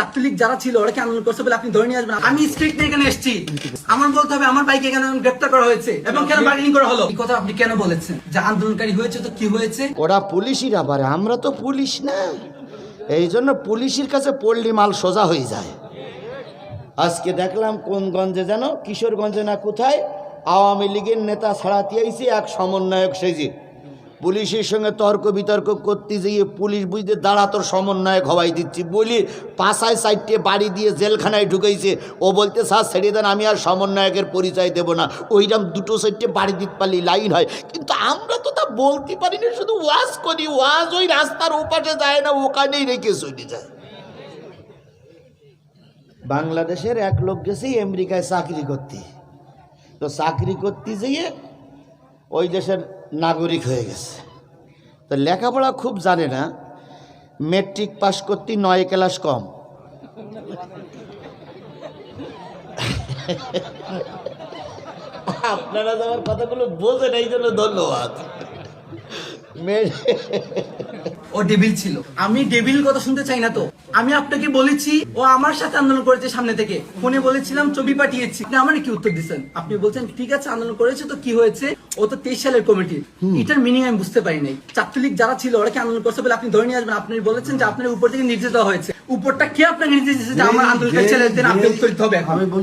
ছাত্রলীগ যারা ছিল ওরা কি আন্দোলন করছে বলে আপনি ধরে নিয়ে আসবেন। আমি স্ট্রিক্ট নিয়ে এখানে এসেছি। আমার বলতে হবে, আমার বাইকে এখানে গ্রেপ্তার করা হয়েছে এবং কেন বার্গেনিং করা হলো? এই কথা আপনি কেন বলেছেন? যে আন্দোলনকারী হয়েছে তো কি হয়েছে? ওরা পুলিশই পারে আমরা তো পুলিশ না। এই জন্য পুলিশের কাছে পড়লি মাল সোজা হয়ে যায়। আজকে দেখলাম কোন গঞ্জে যেন, কিশোরগঞ্জে না কোথায়, আওয়ামী লীগের নেতা ছাড়াতে আইছে এক সমন্বয়ক সেজে পুলিশের সঙ্গে তর্ক বিতর্ক করতে যেয়ে পুলিশ বুঝতে দাঁড়া তোর সমন্বয়ক হওয়াই দিচ্ছি। বলি, পাশায় সাইডে বাড়ি দিয়ে জেলখানায় ঢুকেছে। ও বলতে, স্যার, ছেড়ে দেন, আমি আর সমন্বয়কের পরিচয় দেব না। ওইরকম দুটো সাইডে বাড়ি দিতে পারলি লাইন হয়। কিন্তু আমরা তো তা বলতে পারি না, শুধু ওয়াজ করি। ওয়াজ ওই রাস্তার ওপাশে যায় না, ওখানেই রেখে চলে যায়। বাংলাদেশের এক লোক গেছে, আমেরিকায় চাকরি করতে। তো চাকরি করতে যেয়ে ওই দেশের নাগরিক হয়ে গেছে। তো লেখাপড়া খুব জানে না মেট্রিক পাস করতে নয় ক্লাস কম। আপনারা আমার কথাগুলো বোঝেন এই জন্য ধন্যবাদ। ও ডেবিল ছিল। আমি ডেবিল কথা শুনতে চাই না তো। আমি আপনাকে বলেছি ও আমার সাথে আন্দোলন করেছে সামনে থেকে। ফোনে বলেছিলাম ছবি পাঠিয়েছি। আপনি আমার কি উত্তর দিচ্ছেন আপনি বলছেন ঠিক আছে আন্দোলন করেছে তো কি হয়েছে? ও তো তেইশ সালের কমিটি। এটার মিনিং আমি বুঝতে পারি নাই। ছাত্রলীগ যারা ছিল ওরা কি আন্দোলন করছে বলে আপনি ধরে নিয়ে আসবেন? আপনি বলেছেন যে আপনার উপর থেকে নির্দেশ দেওয়া হয়েছে। উপরটা কে আপনাকে নির্দেশ দিয়েছে যে আমার ছেলেদের আপনি উত্তর দিতে হবে আমি